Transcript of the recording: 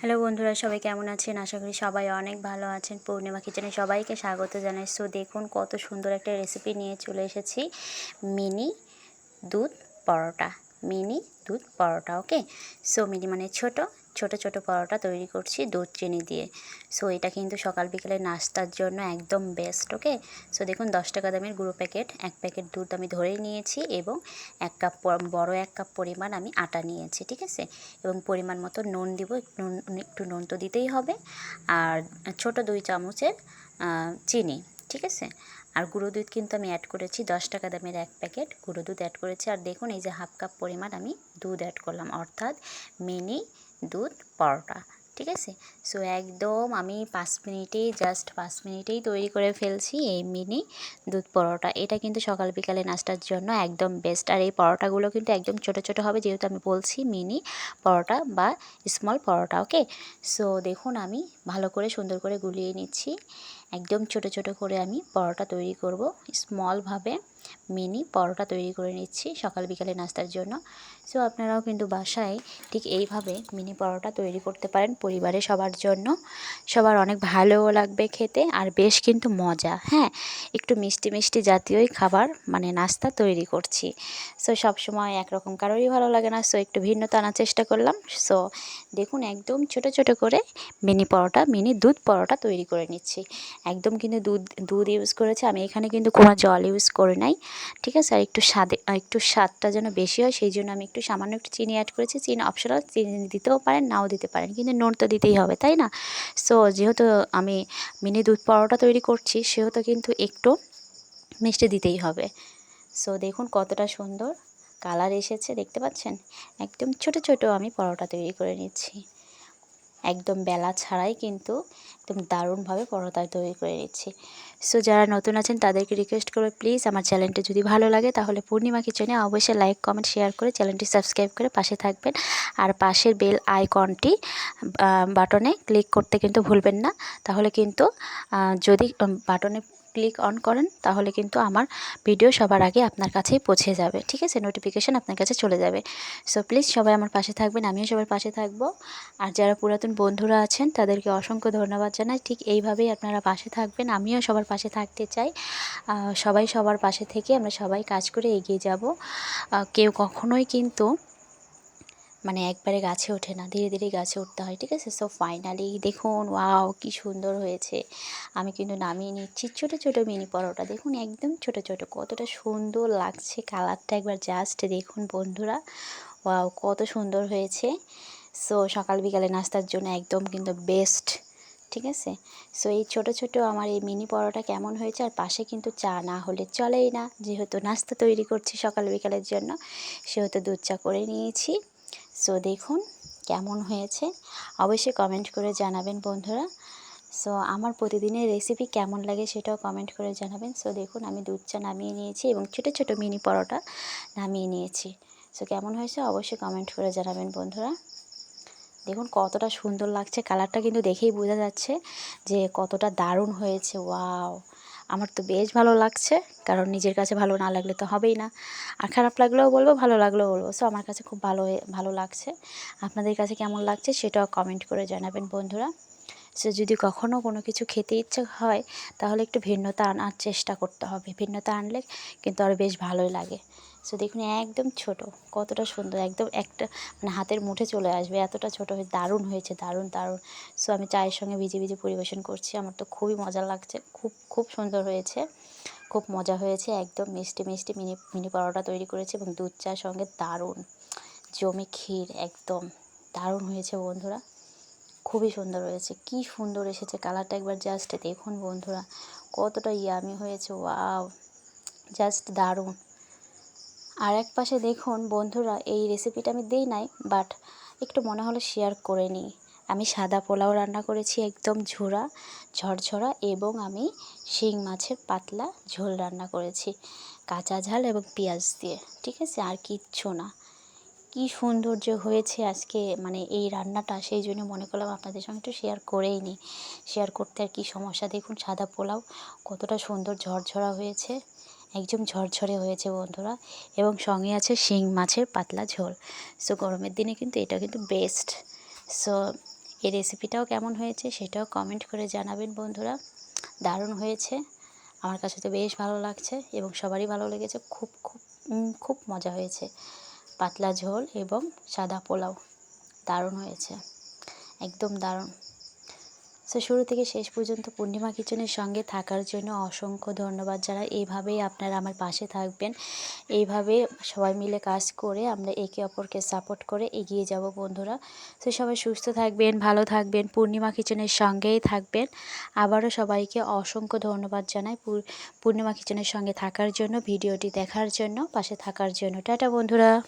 Hello বন্ধুরা, সবাই কেমন আছেন? আশা করি সবাই অনেক ভালো আছেন। পূর্ণিমা কিচেনে সবাইকে স্বাগত জানাই। সো দেখুন, কত সুন্দর একটা রেসিপি নিয়ে চলে এসেছি। মিনি দুধ পরোটা, মিনি দুধ পরোটা ওকে সো মিনি মানে ছোট ছোট ছোট পরোটা তৈরি করছি দুধ, চিনি দিয়ে। সো এটা কিন্তু সকাল বিকেলে নাস্তার জন্য একদম বেস্ট ওকে সো দেখুন, দশ টাকা দামের গুঁড়ো প্যাকেট এক প্যাকেট দুধ আমি ধরেই নিয়েছি এবং এক কাপ বড় এক কাপ পরিমাণ আমি আটা নিয়েছি, ঠিক আছে? এবং পরিমাণ মতো নুন দিব, নুন, একটু নুন তো দিতেই হবে। আর ছোট দুই চামচের চিনি, ঠিক আছে? আর গুঁড়ো দুধ কিন্তু আমি অ্যাড করেছি, দশ টাকা দামের এক প্যাকেট গুঁড়ো দুধ অ্যাড করেছি। আর দেখুন, এই যে হাফ কাপ পরিমাণ আমি দুধ অ্যাড করলাম, অর্থাৎ মিনি দুধ পরোটা, ঠিক আছে? সো একদম আমি পাঁচ মিনিটেই জাস্ট পাঁচ মিনিটেই তৈরি করে ফেলছি এই মিনি দুধ পরোটা। এটা কিন্তু সকাল বিকালে নাস্তার জন্য একদম বেস্ট আর এই পরোটাগুলো কিন্তু একদম ছোট ছোট হবে, যেহেতু আমি বলছি মিনি পরোটা বা স্মল পরোটা ওকে সো দেখুন, আমি ভালো করে সুন্দর করে গুলিয়ে নিচ্ছি। একদম ছোট ছোট করে আমি পরোটা তৈরি করব। স্মলভাবে মিনি পরোটা তৈরি করে নিচ্ছি সকাল বিকালে নাস্তার জন্য। সো আপনারাও কিন্তু বাসায় ঠিক এইভাবে মিনি পরোটা তৈরি করতে পারেন পরিবারে সবার জন্য। সবার অনেক ভালোও লাগবে খেতে আর বেশ কিন্তু মজা। হ্যাঁ একটু মিষ্টি মিষ্টি জাতীয়ই খাবার মানে নাস্তা তৈরি করছি। সো সবসময় একরকম কারোরই ভালো লাগে না। সো একটু ভিন্নতা আনার চেষ্টা করলাম। সো দেখুন একদম ছোট ছোট করে মিনি পরোটা, মিনি দুধ পরোটা তৈরি করে নিচ্ছি। একদম কিন্তু দুধ দুধ ইউজ করেছি। আমি এখানে কিন্তু কোনো জল ইউজ করে নাই, ঠিক আছে? আর একটু স্বাদে একটু স্বাদটা যেন বেশি হয়, সেই জন্য আমি একটু সামান্য একটু চিনি অ্যাড করেছি। চিনি অপশনাল চিনি দিতেও পারেন, নাও দিতে পারেন, কিন্তু নুন তো দিতেই হবে, তাই না? সো যেহেতু আমি মিনি দুধ পরোটা তৈরি করছি, সেহেতু কিন্তু একটু মিষ্টি দিতেই হবে। সো দেখুন কতটা সুন্দর কালার এসেছে, দেখতে পাচ্ছেন? একদম ছোট ছোট আমি পরোটা তৈরি করে নিচ্ছি। একদম বেলা ছাড়াই কিন্তু একদম দারুণভাবে পরোটা তৈরি করে নিচ্ছি। সো যারা নতুন আছেন, তাদেরকে রিকোয়েস্ট করবে প্লিজ আমার চ্যানেলটি যদি ভালো লাগে, তাহলে পূর্ণিমা কিচেনে অবশ্যই লাইক কমেন্ট শেয়ার করে চ্যানেলটি সাবস্ক্রাইব করে পাশে থাকবেন। আর পাশের বেল আইকনটি বাটনে ক্লিক করতে কিন্তু ভুলবেন না। তাহলে কিন্তু যদি বাটনে ক্লিক অন করেন, তাহলে কিন্তু আমার ভিডিও সবার আগে আপনার কাছেই পৌঁছে যাবে। ঠিক আছে? নোটিফিকেশান আপনার কাছে চলে যাবে। সো প্লিজ সবাই আমার পাশে থাকবেন, আমিও সবার পাশে থাকব। আর যারা পুরাতন বন্ধুরা আছেন, তাদেরকে অসংখ্য ধন্যবাদ জানাই। ঠিক এইভাবেই আপনারা পাশে থাকবেন, আমিও সবার পাশে থাকতে চাই। সবাই সবার পাশে থেকে আমরা সবাই কাজ করে এগিয়ে যাব। কেউ কখনোই কিন্তু মানে একবারে গাছে ওঠে না, ধীরে ধীরে গাছে উঠতে হয়, ঠিক আছে? সো ফাইনালি দেখুন ওয়াও কি সুন্দর হয়েছে। আমি কিন্তু নামিয়ে নিচ্ছি ছোটো ছোটো মিনি পরোটা। দেখুন, একদম ছোট ছোট, কতটা সুন্দর লাগছে কালারটা একবার জাস্ট দেখুন বন্ধুরা। ওয়াও কত সুন্দর হয়েছে। সো সকাল বিকালে নাস্তার জন্য একদম কিন্তু বেস্ট ঠিক আছে? সো এই ছোট ছোট আমার এই মিনি পরোটা কেমন হয়েছে? আর পাশে কিন্তু চা না হলে চলেই না। যেহেতু নাস্তা তৈরি করছি সকাল বিকালের জন্য, সেহেতু দুধ চা করে নিয়েছি। সো দেখুন কেমন হয়েছে। অবশ্যই কমেন্ট করে জানাবেন বন্ধুরা। সো আমার প্রতিদিনের রেসিপি কেমন লাগে সেটাও কমেন্ট করে জানাবেন। সো দেখুন আমি দুধ চা নামিয়ে নিয়েছি এবং ছোটো ছোটো মিনি পরোটা নামিয়ে নিয়েছি। সো কেমন হয়েছে অবশ্যই কমেন্ট করে জানাবেন বন্ধুরা। দেখুন কতটা সুন্দর লাগছে। কালারটা কিন্তু দেখেই বোঝা যাচ্ছে যে কতটা দারুণ হয়েছে। ওয়াও আমার তো বেশ ভালো লাগছে, কারণ নিজের কাছে ভালো না লাগলে তো হবেই না। আর খারাপ লাগলেও বলব, ভালো লাগলেও বলব। সো আমার কাছে খুব ভালো ভালো লাগছে। আপনাদের কাছে কেমন লাগছে সেটাও কমেন্ট করে জানাবেন, বন্ধুরা। সো যদি কখনও কোনো কিছু খেতে ইচ্ছে হয়, তাহলে একটু ভিন্নতা আনার চেষ্টা করতে হবে। ভিন্নতা আনলে কিন্তু আরও বেশ ভালোই লাগে। সো দেখুন, একদম ছোট, কতটা সুন্দর, একদম একটা মানে হাতের মুঠে চলে আসবে, এতটা ছোট হয়ে, দারুণ হয়েছে, দারুণ দারুণ। সো আমি চায়ের সঙ্গে ভিজে ভিজে পরিবেশন করছি, আমার তো খুবই মজা লাগছে, খুব খুব সুন্দর হয়েছে, খুব মজা হয়েছে, একদম মিষ্টি মিষ্টি মিনি মিনি পরোটা তৈরি করেছি এবং দুধ চার সঙ্গে, দারুণ। জমি ক্ষীর, একদম দারুণ হয়েছে বন্ধুরা, খুবই সুন্দর হয়েছে, কি সুন্দর এসেছে কালারটা একবার জাস্ট দেখুন বন্ধুরা, কতটা ইয়ামি হয়েছে ওয়াও জাস্ট দারুণ। আর এক পাশে দেখুন, বন্ধুরা, এই রেসিপিটা আমি দিই নাই বাট একটু মনে হলো শেয়ার করে নিই। আমি সাদা পোলাও রান্না করেছি একদম ঝোড়া ঝরঝরা, এবং আমি শিং মাছের পাতলা ঝোল রান্না করেছি, কাঁচা ঝাল এবং পেঁয়াজ দিয়ে, ঠিক আছে? আর কিচ্ছু না। কি সৌন্দর্য হয়েছে আজকে মানে এই রান্নাটা, সেই জন্য মনে করলাম আপনাদের সঙ্গে একটু শেয়ার করেই নিই। শেয়ার করতে আর কি সমস্যা? দেখুন, সাদা পোলাও কতটা সুন্দর ঝরঝরা হয়েছে। একদম ঝরঝরে হয়েছে বন্ধুরা। এবং সঙ্গে আছে শিং মাছের পাতলা ঝোল। সো গরমের দিনে কিন্তু এটা কিন্তু বেস্ট সো এই রেসিপিটাও কেমন হয়েছে সেটাও কমেন্ট করে জানাবেন বন্ধুরা। দারুণ হয়েছে। আমার কাছে তো বেশ ভালো লাগছে এবং সবারই ভালো লেগেছে। খুব খুব খুব মজা হয়েছে। পাতলা ঝোল এবং সাদা পোলাও। দারুণ হয়েছে। একদম দারুণ। সো শুরু থেকে শেষ পর্যন্ত পূর্ণিমা কিচেনের সঙ্গে থাকার জন্য অসংখ্য ধন্যবাদ যারা এইভাবেই আপনারা আমার পাশে থাকবেন। এইভাবে সবাই মিলে কাজ করে আমরা একে অপরকে সাপোর্ট করে এগিয়ে যাব বন্ধুরা। তো সবাই সুস্থ থাকবেন, ভালো থাকবেন, পূর্ণিমা কিচেনের সঙ্গেই থাকবেন। আবারও সবাইকে অসংখ্য ধন্যবাদ জানাই পূর- পূর্ণিমা কিচেনের সঙ্গে থাকার জন্য, ভিডিওটি দেখার জন্য, পাশে থাকার জন্য। টাটা বন্ধুরা।